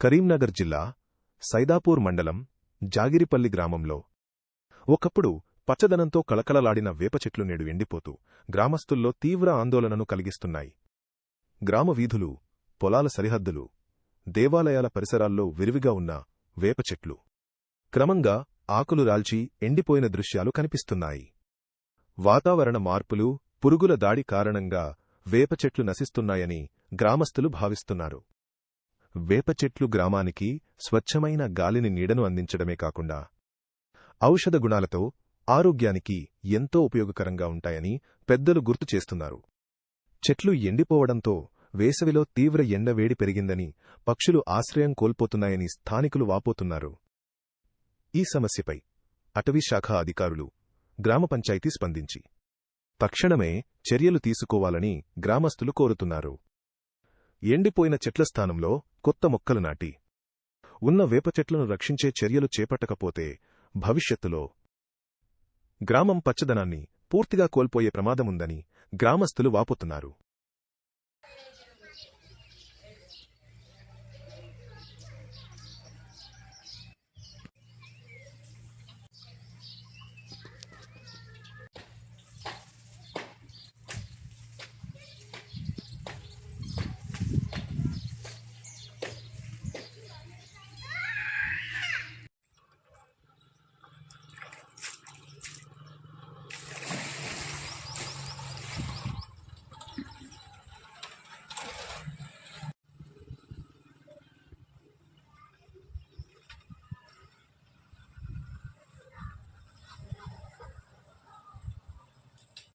కరీంనగర్ జిల్లా సైదాపూర్ మండలం జాగిరిపల్లి గ్రామంలో ఒకప్పుడు పచ్చదనంతో కళకళలాడిన వేప చెట్లు నేడు ఎండిపోతూ గ్రామస్తుల్లో తీవ్ర ఆందోళనను కలిగిస్తున్నాయి. గ్రామ వీధులు పొలాల సరిహద్దులు దేవాలయాల పరిసరాల్లో విరివిగా ఉన్న వేప చెట్లు క్రమంగా ఆకులు రాల్చి ఎండిపోయిన దృశ్యాలు కనిపిస్తున్నాయి. వాతావరణ మార్పులు పురుగుల దాడి కారణంగా వేప చెట్లు నశిస్తున్నాయని గ్రామస్తులు భావిస్తున్నారు. వేప చెట్లు గ్రామానికి స్వచ్ఛమైన గాలిని నీడను అందించడమే కాకుండా ఔషధ గుణాలతో ఆరోగ్యానికి ఎంతో ఉపయోగకరంగా ఉంటాయని పెద్దలు గుర్తు చేస్తున్నారు. చెట్లు ఎండిపోవడంతో వేసవిలో తీవ్ర ఎండవేడి పెరిగిందని పక్షులు ఆశ్రయం కోల్పోతున్నాయని స్థానికులు వాపోతున్నారు. ఈ సమస్యపై అటవీశాఖ అధికారులు గ్రామ పంచాయతీ స్పందించి తక్షణమే చర్యలు తీసుకోవాలని గ్రామస్తులు కోరుతున్నారు. ఎండిపోయిన చెట్ల స్థానంలో కొత్త మొక్కలు నాటి. ఉన్న వేప చెట్లను రక్షించే చర్యలు చేపట్టకపోతే భవిష్యత్తులో గ్రామం పచ్చదనాన్ని పూర్తిగా కోల్పోయే ప్రమాదముందని గ్రామస్తులు వాపోతున్నారు.